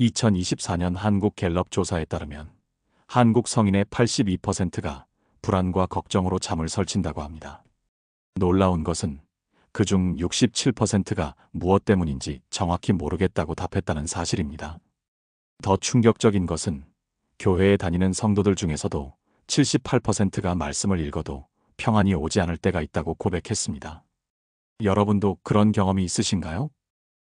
2024년 한국 갤럽 조사에 따르면 한국 성인의 82%가 불안과 걱정으로 잠을 설친다고 합니다. 놀라운 것은 그중 67%가 무엇 때문인지 정확히 모르겠다고 답했다는 사실입니다. 더 충격적인 것은 교회에 다니는 성도들 중에서도 78%가 말씀을 읽어도 평안이 오지 않을 때가 있다고 고백했습니다. 여러분도 그런 경험이 있으신가요?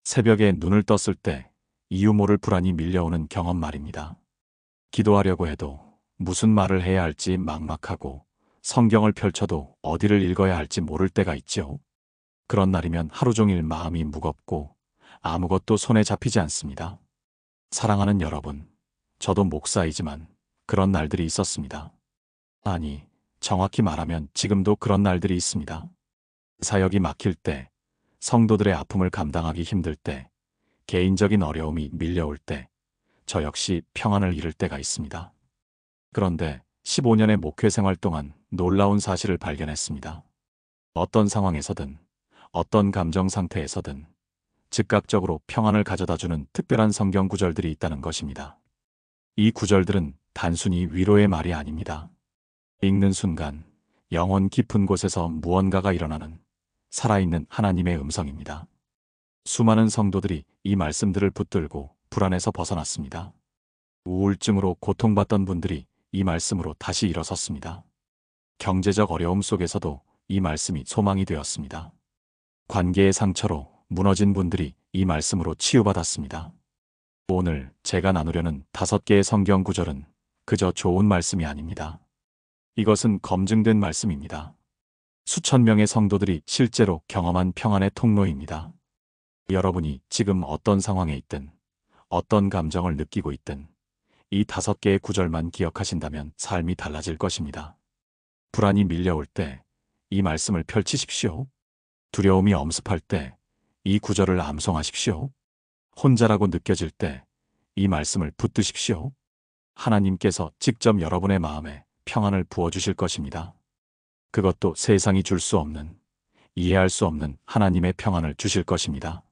새벽에 눈을 떴을 때 이유 모를 불안이 밀려오는 경험 말입니다. 기도하려고 해도 무슨 말을 해야 할지 막막하고 성경을 펼쳐도 어디를 읽어야 할지 모를 때가 있죠. 그런 날이면 하루 종일 마음이 무겁고 아무것도 손에 잡히지 않습니다. 사랑하는 여러분, 저도 목사이지만 그런 날들이 있었습니다. 아니, 정확히 말하면 지금도 그런 날들이 있습니다. 사역이 막힐 때, 성도들의 아픔을 감당하기 힘들 때, 개인적인 어려움이 밀려올 때, 저 역시 평안을 잃을 때가 있습니다. 그런데 15년의 목회 생활 동안 놀라운 사실을 발견했습니다. 어떤 상황에서든, 어떤 감정 상태에서든 즉각적으로 평안을 가져다 주는 특별한 성경 구절들이 있다는 것입니다. 이 구절들은 단순히 위로의 말이 아닙니다. 읽는 순간 영혼 깊은 곳에서 무언가가 일어나는 살아있는 하나님의 음성입니다. 수많은 성도들이 이 말씀들을 붙들고 불안에서 벗어났습니다. 우울증으로 고통받던 분들이 이 말씀으로 다시 일어섰습니다. 경제적 어려움 속에서도 이 말씀이 소망이 되었습니다. 관계의 상처로 무너진 분들이 이 말씀으로 치유받았습니다. 오늘 제가 나누려는 다섯 개의 성경 구절은 그저 좋은 말씀이 아닙니다. 이것은 검증된 말씀입니다. 수천 명의 성도들이 실제로 경험한 평안의 통로입니다. 여러분이 지금 어떤 상황에 있든, 어떤 감정을 느끼고 있든, 이 다섯 개의 구절만 기억하신다면 삶이 달라질 것입니다. 불안이 밀려올 때 이 말씀을 펼치십시오. 두려움이 엄습할 때 이 구절을 암송하십시오. 혼자라고 느껴질 때 이 말씀을 붙드십시오. 하나님께서 직접 여러분의 마음에 평안을 부어주실 것입니다. 그것도 세상이 줄 수 없는, 이해할 수 없는 하나님의 평안을 주실 것입니다.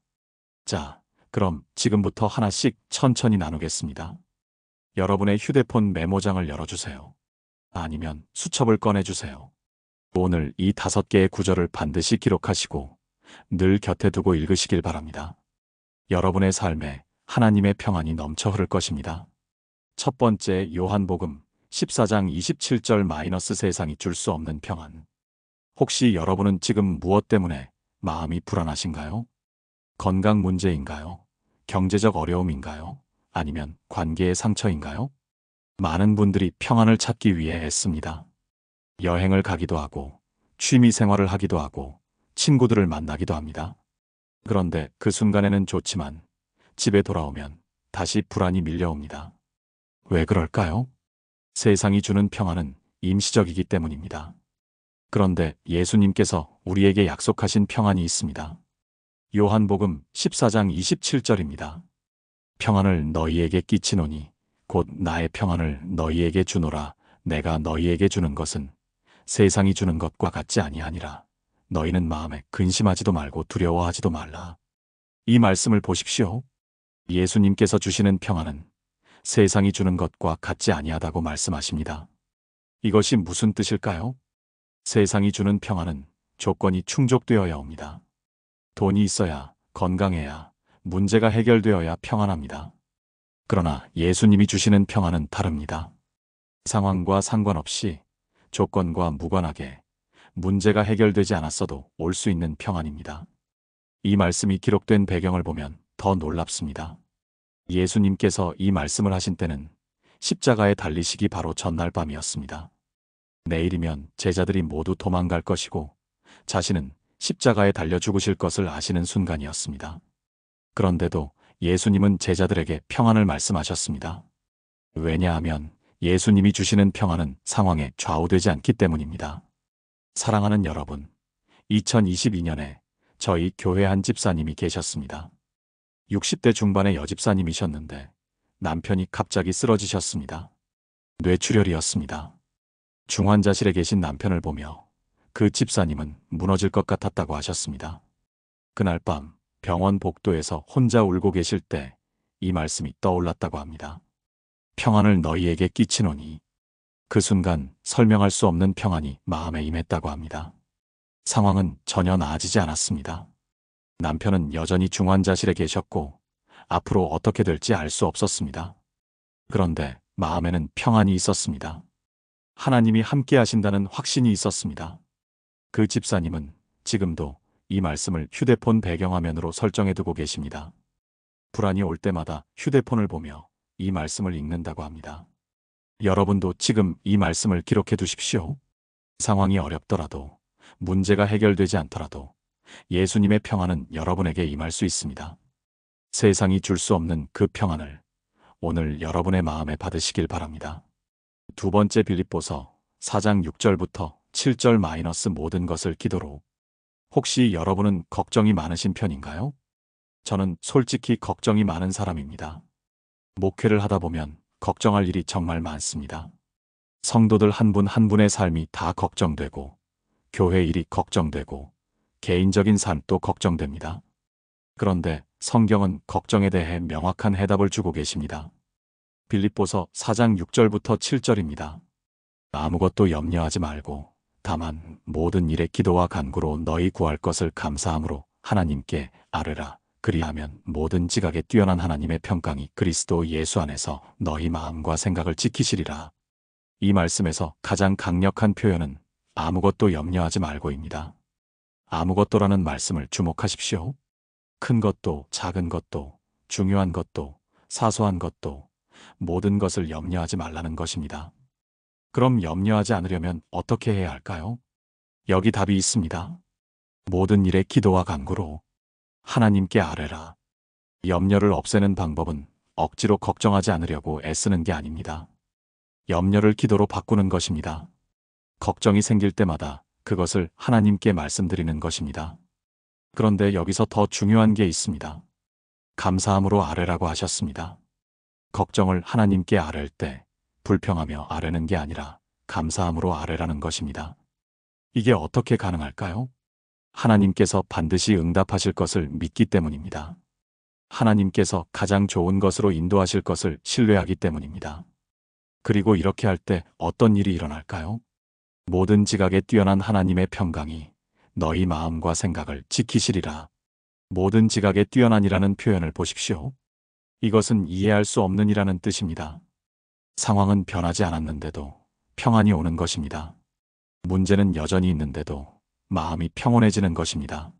자, 그럼 지금부터 하나씩 천천히 나누겠습니다. 여러분의 휴대폰 메모장을 열어주세요. 아니면 수첩을 꺼내주세요. 오늘 이 다섯 개의 구절을 반드시 기록하시고 늘 곁에 두고 읽으시길 바랍니다. 여러분의 삶에 하나님의 평안이 넘쳐 흐를 것입니다. 첫 번째 요한복음 14장 27절 마이너스 세상이 줄 수 없는 평안. 혹시 여러분은 지금 무엇 때문에 마음이 불안하신가요? 건강 문제인가요? 경제적 어려움인가요? 아니면 관계의 상처인가요? 많은 분들이 평안을 찾기 위해 애씁니다. 여행을 가기도 하고, 취미 생활을 하기도 하고, 친구들을 만나기도 합니다. 그런데 그 순간에는 좋지만 집에 돌아오면 다시 불안이 밀려옵니다. 왜 그럴까요? 세상이 주는 평안은 임시적이기 때문입니다. 그런데 예수님께서 우리에게 약속하신 평안이 있습니다. 요한복음 14장 27절입니다. 평안을 너희에게 끼치노니 곧 나의 평안을 너희에게 주노라 내가 너희에게 주는 것은 세상이 주는 것과 같지 아니하니라. 너희는 마음에 근심하지도 말고 두려워하지도 말라. 이 말씀을 보십시오. 예수님께서 주시는 평안은 세상이 주는 것과 같지 아니하다고 말씀하십니다. 이것이 무슨 뜻일까요? 세상이 주는 평안은 조건이 충족되어야 옵니다. 돈이 있어야, 건강해야, 문제가 해결되어야 평안합니다. 그러나 예수님이 주시는 평안은 다릅니다. 상황과 상관없이 조건과 무관하게 문제가 해결되지 않았어도 올 수 있는 평안입니다. 이 말씀이 기록된 배경을 보면 더 놀랍습니다. 예수님께서 이 말씀을 하신 때는 십자가에 달리시기 바로 전날 밤이었습니다. 내일이면 제자들이 모두 도망갈 것이고 자신은 십자가에 달려 죽으실 것을 아시는 순간이었습니다. 그런데도 예수님은 제자들에게 평안을 말씀하셨습니다. 왜냐하면 예수님이 주시는 평안은 상황에 좌우되지 않기 때문입니다. 사랑하는 여러분, 2022년에 저희 교회 한 집사님이 계셨습니다. 60대 중반의 여집사님이셨는데 남편이 갑자기 쓰러지셨습니다. 뇌출혈이었습니다. 중환자실에 계신 남편을 보며 그 집사님은 무너질 것 같았다고 하셨습니다. 그날 밤 병원 복도에서 혼자 울고 계실 때 이 말씀이 떠올랐다고 합니다. 평안을 너희에게 끼치노니 그 순간 설명할 수 없는 평안이 마음에 임했다고 합니다. 상황은 전혀 나아지지 않았습니다. 남편은 여전히 중환자실에 계셨고 앞으로 어떻게 될지 알 수 없었습니다. 그런데 마음에는 평안이 있었습니다. 하나님이 함께 하신다는 확신이 있었습니다. 그 집사님은 지금도 이 말씀을 휴대폰 배경화면으로 설정해 두고 계십니다. 불안이 올 때마다 휴대폰을 보며 이 말씀을 읽는다고 합니다. 여러분도 지금 이 말씀을 기록해 두십시오. 상황이 어렵더라도, 문제가 해결되지 않더라도 예수님의 평안은 여러분에게 임할 수 있습니다. 세상이 줄 수 없는 그 평안을 오늘 여러분의 마음에 받으시길 바랍니다. 두 번째 빌립보서 4장 6절부터 7절 마이너스 모든 것을 기도로 혹시 여러분은 걱정이 많으신 편인가요? 저는 솔직히 걱정이 많은 사람입니다. 목회를 하다 보면 걱정할 일이 정말 많습니다. 성도들 한분한 분의 삶이 다 걱정되고, 교회 일이 걱정되고, 개인적인 삶도 걱정됩니다. 그런데 성경은 걱정에 대해 명확한 해답을 주고 계십니다. 빌립보서 4장 6절부터 7절입니다. 아무것도 염려하지 말고 다만 모든 일에 기도와 간구로 너희 구할 것을 감사함으로 하나님께 아뢰라. 그리하면 모든 지각에 뛰어난 하나님의 평강이 그리스도 예수 안에서 너희 마음과 생각을 지키시리라. 이 말씀에서 가장 강력한 표현은 아무것도 염려하지 말고입니다. 아무것도라는 말씀을 주목하십시오. 큰 것도 작은 것도 중요한 것도 사소한 것도 모든 것을 염려하지 말라는 것입니다. 그럼 염려하지 않으려면 어떻게 해야 할까요? 여기 답이 있습니다. 모든 일에 기도와 간구로 하나님께 아뢰라. 염려를 없애는 방법은 억지로 걱정하지 않으려고 애쓰는 게 아닙니다. 염려를 기도로 바꾸는 것입니다. 걱정이 생길 때마다 그것을 하나님께 말씀드리는 것입니다. 그런데 여기서 더 중요한 게 있습니다. 감사함으로 아뢰라고 하셨습니다. 걱정을 하나님께 아뢰 때 불평하며 아뢰는 게 아니라 감사함으로 아뢰라는 것입니다. 이게 어떻게 가능할까요? 하나님께서 반드시 응답하실 것을 믿기 때문입니다. 하나님께서 가장 좋은 것으로 인도하실 것을 신뢰하기 때문입니다. 그리고 이렇게 할 때 어떤 일이 일어날까요? 모든 지각에 뛰어난 하나님의 평강이 너희 마음과 생각을 지키시리라. 모든 지각에 뛰어난이라는 표현을 보십시오. 이것은 이해할 수 없는 이라는 뜻입니다. 상황은 변하지 않았는데도 평안이 오는 것입니다. 문제는 여전히 있는데도 마음이 평온해지는 것입니다.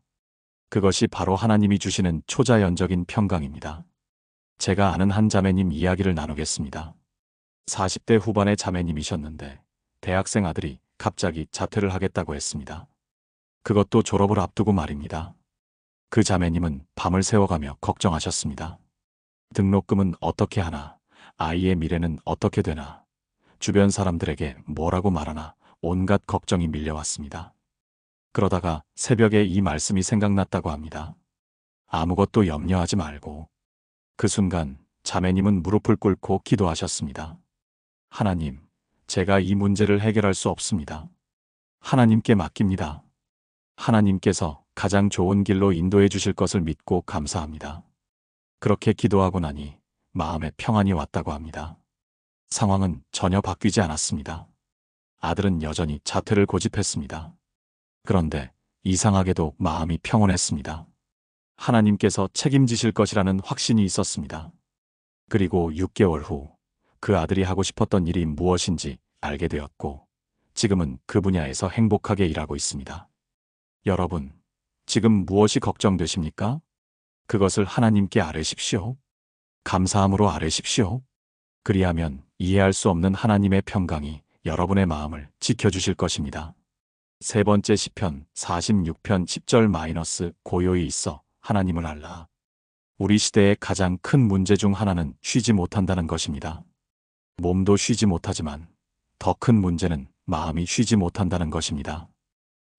그것이 바로 하나님이 주시는 초자연적인 평강입니다. 제가 아는 한 자매님 이야기를 나누겠습니다. 40대 후반의 자매님이셨는데 대학생 아들이 갑자기 자퇴를 하겠다고 했습니다. 그것도 졸업을 앞두고 말입니다. 그 자매님은 밤을 새워가며 걱정하셨습니다. 등록금은 어떻게 하나, 아이의 미래는 어떻게 되나, 주변 사람들에게 뭐라고 말하나 온갖 걱정이 밀려왔습니다. 그러다가 새벽에 이 말씀이 생각났다고 합니다. 아무것도 염려하지 말고. 그 순간 자매님은 무릎을 꿇고 기도하셨습니다. 하나님, 제가 이 문제를 해결할 수 없습니다. 하나님께 맡깁니다. 하나님께서 가장 좋은 길로 인도해 주실 것을 믿고 감사합니다. 그렇게 기도하고 나니 마음에 평안이 왔다고 합니다. 상황은 전혀 바뀌지 않았습니다. 아들은 여전히 자퇴를 고집했습니다. 그런데 이상하게도 마음이 평온했습니다. 하나님께서 책임지실 것이라는 확신이 있었습니다. 그리고 6개월 후 그 아들이 하고 싶었던 일이 무엇인지 알게 되었고 지금은 그 분야에서 행복하게 일하고 있습니다. 여러분, 지금 무엇이 걱정되십니까? 그것을 하나님께 아뢰십시오. 감사함으로 아뢰십시오. 그리하면 이해할 수 없는 하나님의 평강이 여러분의 마음을 지켜주실 것입니다. 세 번째 시편 46편 10절 마이너스 고요히 있어 하나님을 알라. 우리 시대의 가장 큰 문제 중 하나는 쉬지 못한다는 것입니다. 몸도 쉬지 못하지만 더 큰 문제는 마음이 쉬지 못한다는 것입니다.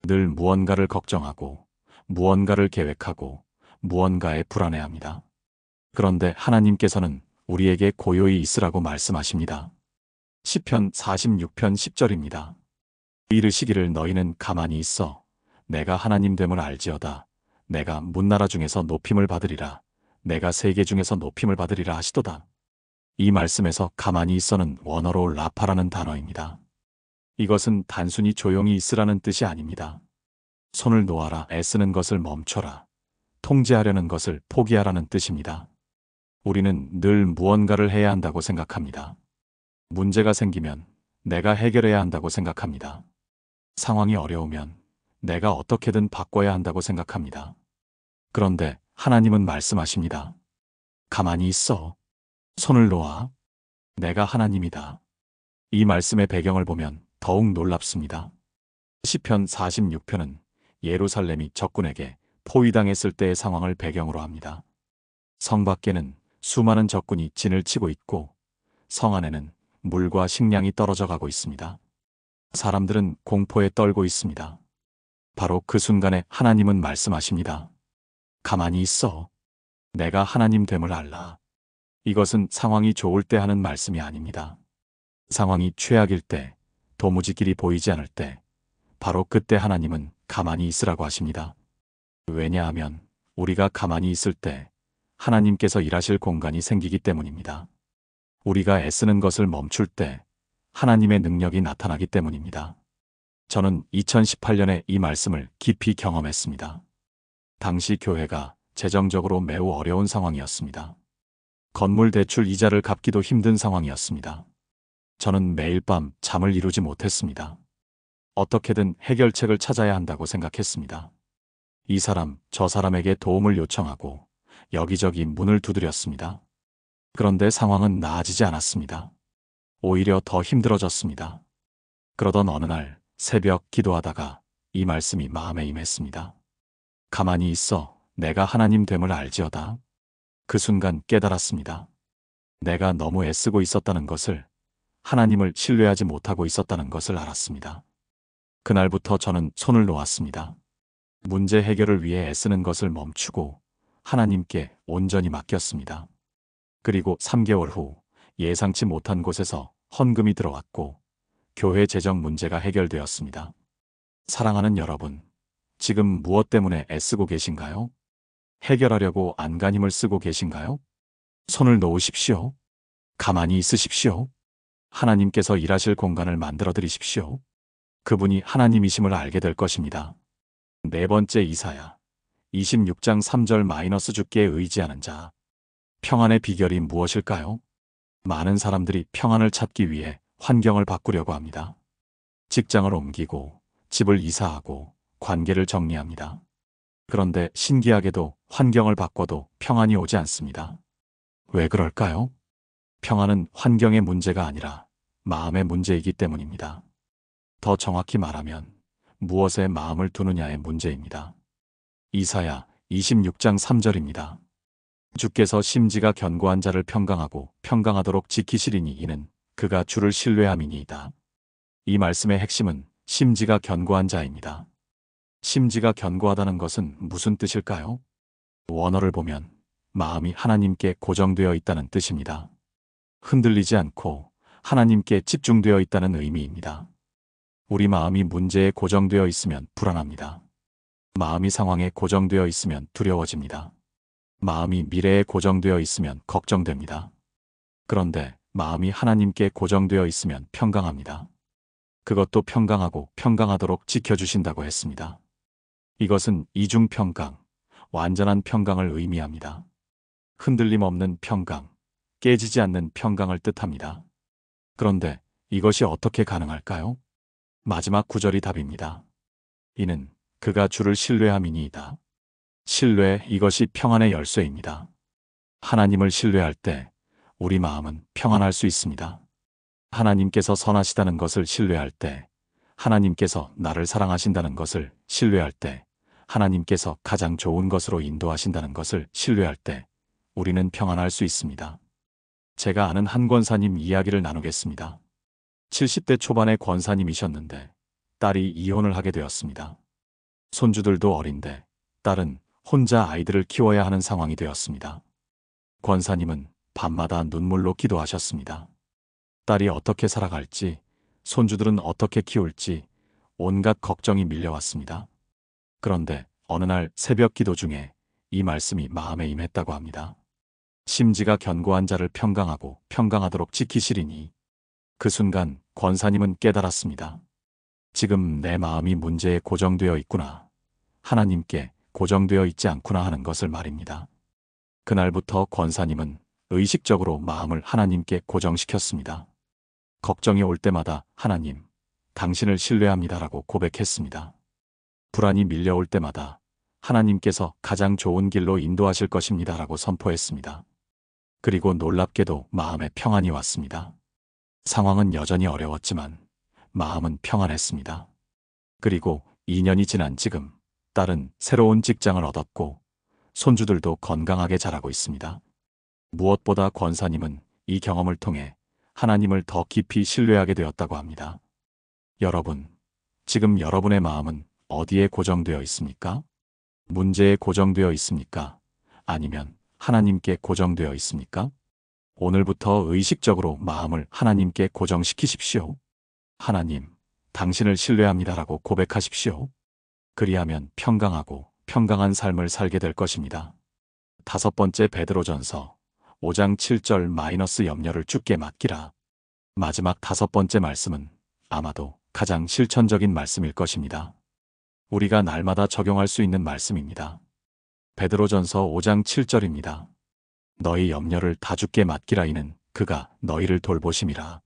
늘 무언가를 걱정하고 무언가를 계획하고 무언가에 불안해합니다. 그런데 하나님께서는 우리에게 고요히 있으라고 말씀하십니다. 시편 46편 10절입니다. 이르시기를 너희는 가만히 있어 내가 하나님 됨을 알지어다 내가 문나라 중에서 높임을 받으리라 내가 세계 중에서 높임을 받으리라 하시도다. 이 말씀에서 가만히 있어는 원어로 라파라는 단어입니다. 이것은 단순히 조용히 있으라는 뜻이 아닙니다. 손을 놓아라, 애쓰는 것을 멈춰라, 통제하려는 것을 포기하라는 뜻입니다. 우리는 늘 무언가를 해야 한다고 생각합니다. 문제가 생기면 내가 해결해야 한다고 생각합니다. 상황이 어려우면 내가 어떻게든 바꿔야 한다고 생각합니다. 그런데 하나님은 말씀하십니다. 가만히 있어. 손을 놓아. 내가 하나님이다. 이 말씀의 배경을 보면 더욱 놀랍습니다. 시편 46편은 예루살렘이 적군에게 포위당했을 때의 상황을 배경으로 합니다. 성 밖에는 수많은 적군이 진을 치고 있고 성 안에는 물과 식량이 떨어져 가고 있습니다. 사람들은 공포에 떨고 있습니다. 바로 그 순간에 하나님은 말씀하십니다. 가만히 있어. 내가 하나님 됨을 알라. 이것은 상황이 좋을 때 하는 말씀이 아닙니다. 상황이 최악일 때, 도무지 길이 보이지 않을 때, 바로 그때 하나님은 가만히 있으라고 하십니다. 왜냐하면 우리가 가만히 있을 때 하나님께서 일하실 공간이 생기기 때문입니다. 우리가 애쓰는 것을 멈출 때 하나님의 능력이 나타나기 때문입니다. 저는 2018년에 이 말씀을 깊이 경험했습니다. 당시 교회가 재정적으로 매우 어려운 상황이었습니다. 건물 대출 이자를 갚기도 힘든 상황이었습니다. 저는 매일 밤 잠을 이루지 못했습니다. 어떻게든 해결책을 찾아야 한다고 생각했습니다. 이 사람, 저 사람에게 도움을 요청하고 여기저기 문을 두드렸습니다. 그런데 상황은 나아지지 않았습니다. 오히려 더 힘들어졌습니다. 그러던 어느 날 새벽 기도하다가 이 말씀이 마음에 임했습니다. 가만히 있어 내가 하나님 됨을 알지어다. 그 순간 깨달았습니다. 내가 너무 애쓰고 있었다는 것을 하나님을 신뢰하지 못하고 있었다는 것을 알았습니다. 그날부터 저는 손을 놓았습니다. 문제 해결을 위해 애쓰는 것을 멈추고 하나님께 온전히 맡겼습니다. 그리고 3개월 후 예상치 못한 곳에서 헌금이 들어왔고 교회 재정 문제가 해결되었습니다. 사랑하는 여러분, 지금 무엇 때문에 애쓰고 계신가요? 해결하려고 안간힘을 쓰고 계신가요? 손을 놓으십시오. 가만히 있으십시오. 하나님께서 일하실 공간을 만들어 드리십시오. 그분이 하나님이심을 알게 될 것입니다. 네 번째 이사야. 26장 3절 마이너스 주께 의지하는 자. 평안의 비결이 무엇일까요? 많은 사람들이 평안을 찾기 위해 환경을 바꾸려고 합니다. 직장을 옮기고 집을 이사하고 관계를 정리합니다. 그런데 신기하게도 환경을 바꿔도 평안이 오지 않습니다. 왜 그럴까요? 평안은 환경의 문제가 아니라 마음의 문제이기 때문입니다. 더 정확히 말하면 무엇에 마음을 두느냐의 문제입니다. 이사야 26장 3절입니다. 주께서 심지가 견고한 자를 평강하고 평강하도록 지키시리니 이는 그가 주를 신뢰함이니이다. 이 말씀의 핵심은 심지가 견고한 자입니다. 심지가 견고하다는 것은 무슨 뜻일까요? 원어를 보면 마음이 하나님께 고정되어 있다는 뜻입니다. 흔들리지 않고 하나님께 집중되어 있다는 의미입니다. 우리 마음이 문제에 고정되어 있으면 불안합니다. 마음이 상황에 고정되어 있으면 두려워집니다. 마음이 미래에 고정되어 있으면 걱정됩니다. 그런데 마음이 하나님께 고정되어 있으면 평강합니다. 그것도 평강하고 평강하도록 지켜주신다고 했습니다. 이것은 이중평강, 완전한 평강을 의미합니다. 흔들림 없는 평강, 깨지지 않는 평강을 뜻합니다. 그런데 이것이 어떻게 가능할까요? 마지막 구절이 답입니다. 이는 그가 주를 신뢰함이니이다. 신뢰 이것이 평안의 열쇠입니다. 하나님을 신뢰할 때 우리 마음은 평안할 수 있습니다. 하나님께서 선하시다는 것을 신뢰할 때, 하나님께서 나를 사랑하신다는 것을 신뢰할 때, 하나님께서 가장 좋은 것으로 인도하신다는 것을 신뢰할 때, 우리는 평안할 수 있습니다. 제가 아는 한 권사님 이야기를 나누겠습니다. 70대 초반의 권사님이셨는데, 딸이 이혼을 하게 되었습니다. 손주들도 어린데, 딸은 혼자 아이들을 키워야 하는 상황이 되었습니다. 권사님은 밤마다 눈물로 기도하셨습니다. 딸이 어떻게 살아갈지, 손주들은 어떻게 키울지 온갖 걱정이 밀려왔습니다. 그런데 어느 날 새벽 기도 중에 이 말씀이 마음에 임했다고 합니다. 심지가 견고한 자를 평강하고 평강하도록 지키시리니 그 순간 권사님은 깨달았습니다. 지금 내 마음이 문제에 고정되어 있구나. 하나님께 고정되어 있지 않구나 하는 것을 말입니다. 그날부터 권사님은 의식적으로 마음을 하나님께 고정시켰습니다. 걱정이 올 때마다 하나님, 당신을 신뢰합니다라고 고백했습니다. 불안이 밀려올 때마다 하나님께서 가장 좋은 길로 인도하실 것입니다라고 선포했습니다. 그리고 놀랍게도 마음에 평안이 왔습니다. 상황은 여전히 어려웠지만 마음은 평안했습니다. 그리고 2년이 지난 지금 딸은 새로운 직장을 얻었고 손주들도 건강하게 자라고 있습니다. 무엇보다 권사님은 이 경험을 통해 하나님을 더 깊이 신뢰하게 되었다고 합니다. 여러분, 지금 여러분의 마음은 어디에 고정되어 있습니까? 문제에 고정되어 있습니까? 아니면 하나님께 고정되어 있습니까? 오늘부터 의식적으로 마음을 하나님께 고정시키십시오. 하나님, 당신을 신뢰합니다라고 고백하십시오. 그리하면 평강하고 평강한 삶을 살게 될 것입니다. 다섯 번째 베드로전서 5장 7절 마이너스 염려를 주께 맡기라. 마지막 다섯 번째 말씀은 아마도 가장 실천적인 말씀일 것입니다. 우리가 날마다 적용할 수 있는 말씀입니다. 베드로전서 5장 7절입니다. 너희 염려를 다 주께 맡기라 이는 그가 너희를 돌보심이라.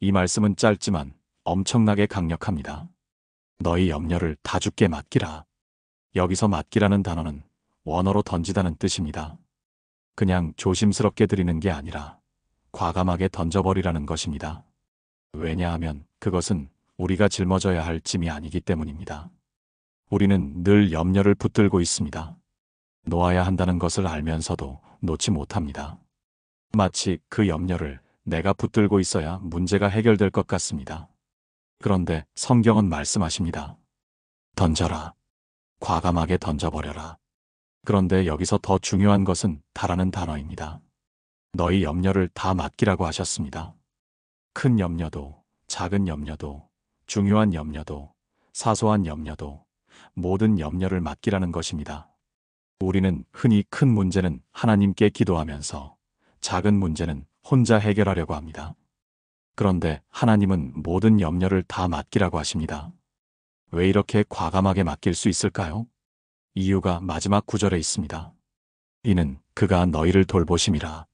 이 말씀은 짧지만 엄청나게 강력합니다. 너희 염려를 다 주께 맡기라. 여기서 맡기라는 단어는 원어로 던지다는 뜻입니다. 그냥 조심스럽게 드리는 게 아니라 과감하게 던져버리라는 것입니다. 왜냐하면 그것은 우리가 짊어져야 할 짐이 아니기 때문입니다. 우리는 늘 염려를 붙들고 있습니다. 놓아야 한다는 것을 알면서도 놓지 못합니다. 마치 그 염려를 내가 붙들고 있어야 문제가 해결될 것 같습니다. 그런데 성경은 말씀하십니다. 던져라. 과감하게 던져버려라. 그런데 여기서 더 중요한 것은 다라는 단어입니다. 너희 염려를 다 맡기라고 하셨습니다. 큰 염려도, 작은 염려도, 중요한 염려도, 사소한 염려도, 모든 염려를 맡기라는 것입니다. 우리는 흔히 큰 문제는 하나님께 기도하면서 작은 문제는 혼자 해결하려고 합니다. 그런데 하나님은 모든 염려를 다 맡기라고 하십니다. 왜 이렇게 과감하게 맡길 수 있을까요? 이유가 마지막 구절에 있습니다. 이는 그가 너희를 돌보심이라.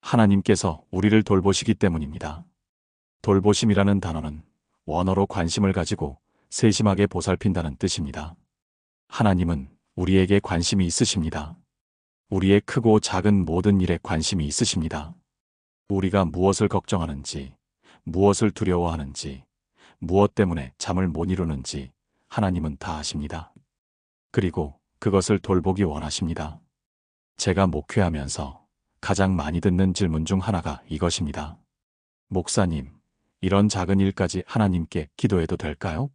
하나님께서 우리를 돌보시기 때문입니다. 돌보심이라는 단어는 원어로 관심을 가지고 세심하게 보살핀다는 뜻입니다. 하나님은 우리에게 관심이 있으십니다. 우리의 크고 작은 모든 일에 관심이 있으십니다. 우리가 무엇을 걱정하는지, 무엇을 두려워하는지, 무엇 때문에 잠을 못 이루는지 하나님은 다 아십니다. 그리고 그것을 돌보기 원하십니다. 제가 목회하면서 가장 많이 듣는 질문 중 하나가 이것입니다. 목사님, 이런 작은 일까지 하나님께 기도해도 될까요?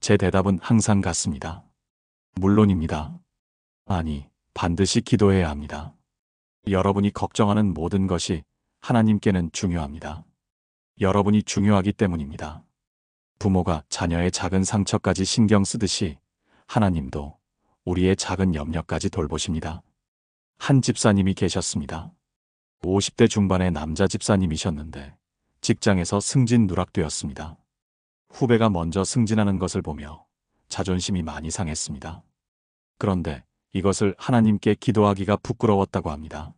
제 대답은 항상 같습니다. 물론입니다. 아니, 반드시 기도해야 합니다. 여러분이 걱정하는 모든 것이 하나님께는 중요합니다. 여러분이 중요하기 때문입니다. 부모가 자녀의 작은 상처까지 신경 쓰듯이 하나님도 우리의 작은 염려까지 돌보십니다. 한 집사님이 계셨습니다. 50대 중반의 남자 집사님이셨는데 직장에서 승진 누락되었습니다. 후배가 먼저 승진하는 것을 보며 자존심이 많이 상했습니다. 그런데 이것을 하나님께 기도하기가 부끄러웠다고 합니다.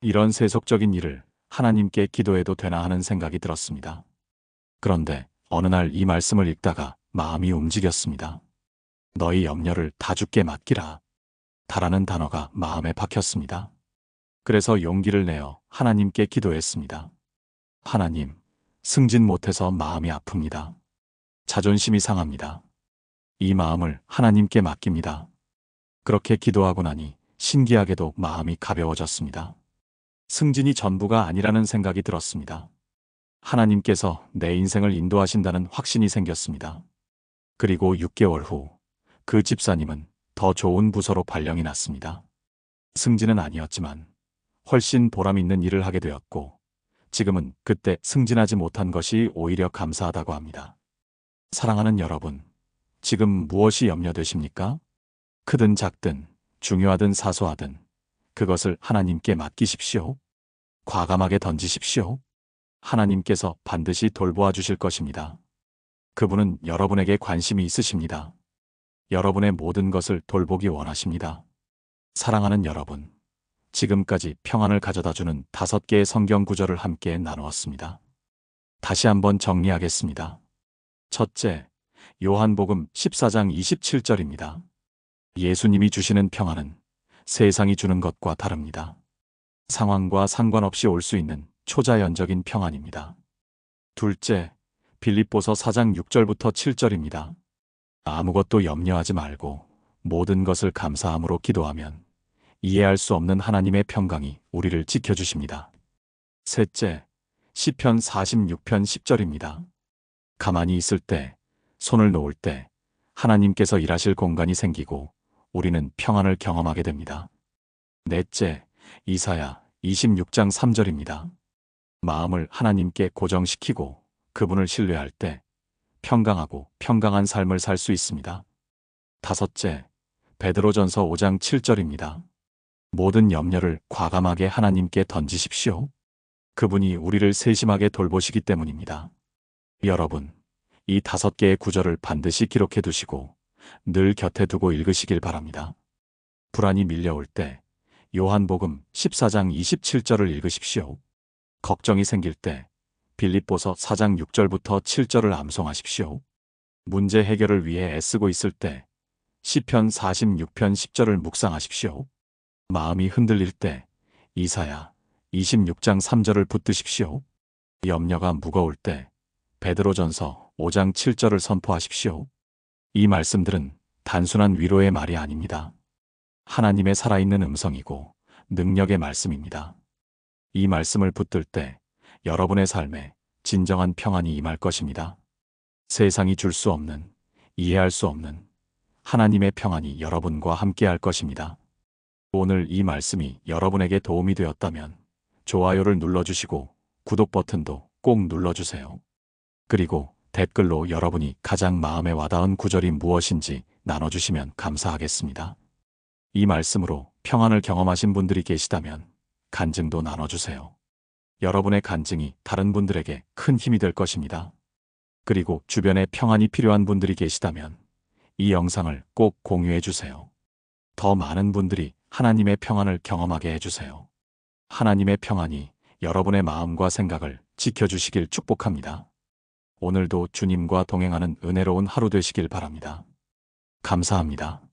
이런 세속적인 일을 하나님께 기도해도 되나 하는 생각이 들었습니다. 그런데 어느 날 이 말씀을 읽다가 마음이 움직였습니다. 너희 염려를 다 주께 맡기라. 다라는 단어가 마음에 박혔습니다. 그래서 용기를 내어 하나님께 기도했습니다. 하나님, 승진 못해서 마음이 아픕니다. 자존심이 상합니다. 이 마음을 하나님께 맡깁니다. 그렇게 기도하고 나니 신기하게도 마음이 가벼워졌습니다. 승진이 전부가 아니라는 생각이 들었습니다. 하나님께서 내 인생을 인도하신다는 확신이 생겼습니다. 그리고 6개월 후 그 집사님은 더 좋은 부서로 발령이 났습니다. 승진은 아니었지만 훨씬 보람 있는 일을 하게 되었고 지금은 그때 승진하지 못한 것이 오히려 감사하다고 합니다. 사랑하는 여러분, 지금 무엇이 염려되십니까? 크든 작든 중요하든 사소하든 그것을 하나님께 맡기십시오. 과감하게 던지십시오. 하나님께서 반드시 돌보아 주실 것입니다. 그분은 여러분에게 관심이 있으십니다. 여러분의 모든 것을 돌보기 원하십니다. 사랑하는 여러분, 지금까지 평안을 가져다 주는 다섯 개의 성경 구절을 함께 나누었습니다. 다시 한번 정리하겠습니다. 첫째, 요한복음 14장 27절입니다. 예수님이 주시는 평안은 세상이 주는 것과 다릅니다. 상황과 상관없이 올 수 있는 초자연적인 평안입니다. 둘째, 빌립보서 4장 6절부터 7절입니다. 아무것도 염려하지 말고 모든 것을 감사함으로 기도하면 이해할 수 없는 하나님의 평강이 우리를 지켜주십니다. 셋째, 시편 46편 10절입니다. 가만히 있을 때, 손을 놓을 때 하나님께서 일하실 공간이 생기고 우리는 평안을 경험하게 됩니다. 넷째, 이사야 26장 3절입니다. 마음을 하나님께 고정시키고 그분을 신뢰할 때 평강하고 평강한 삶을 살 수 있습니다. 다섯째, 베드로전서 5장 7절입니다. 모든 염려를 과감하게 하나님께 던지십시오. 그분이 우리를 세심하게 돌보시기 때문입니다. 여러분, 이 다섯 개의 구절을 반드시 기록해 두시고 늘 곁에 두고 읽으시길 바랍니다. 불안이 밀려올 때 요한복음 14장 27절을 읽으십시오. 걱정이 생길 때 빌립보서 4장 6절부터 7절을 암송하십시오. 문제 해결을 위해 애쓰고 있을 때 시편 46편 10절을 묵상하십시오. 마음이 흔들릴 때 이사야 26장 3절을 붙드십시오. 염려가 무거울 때 베드로전서 5장 7절을 선포하십시오. 이 말씀들은 단순한 위로의 말이 아닙니다. 하나님의 살아있는 음성이고 능력의 말씀입니다. 이 말씀을 붙들 때 여러분의 삶에 진정한 평안이 임할 것입니다. 세상이 줄 수 없는, 이해할 수 없는 하나님의 평안이 여러분과 함께 할 것입니다. 오늘 이 말씀이 여러분에게 도움이 되었다면 좋아요를 눌러주시고 구독 버튼도 꼭 눌러주세요. 그리고 댓글로 여러분이 가장 마음에 와닿은 구절이 무엇인지 나눠주시면 감사하겠습니다. 이 말씀으로 평안을 경험하신 분들이 계시다면 간증도 나눠주세요. 여러분의 간증이 다른 분들에게 큰 힘이 될 것입니다. 그리고 주변에 평안이 필요한 분들이 계시다면 이 영상을 꼭 공유해 주세요. 더 많은 분들이 하나님의 평안을 경험하게 해주세요. 하나님의 평안이 여러분의 마음과 생각을 지켜주시길 축복합니다. 오늘도 주님과 동행하는 은혜로운 하루 되시길 바랍니다. 감사합니다.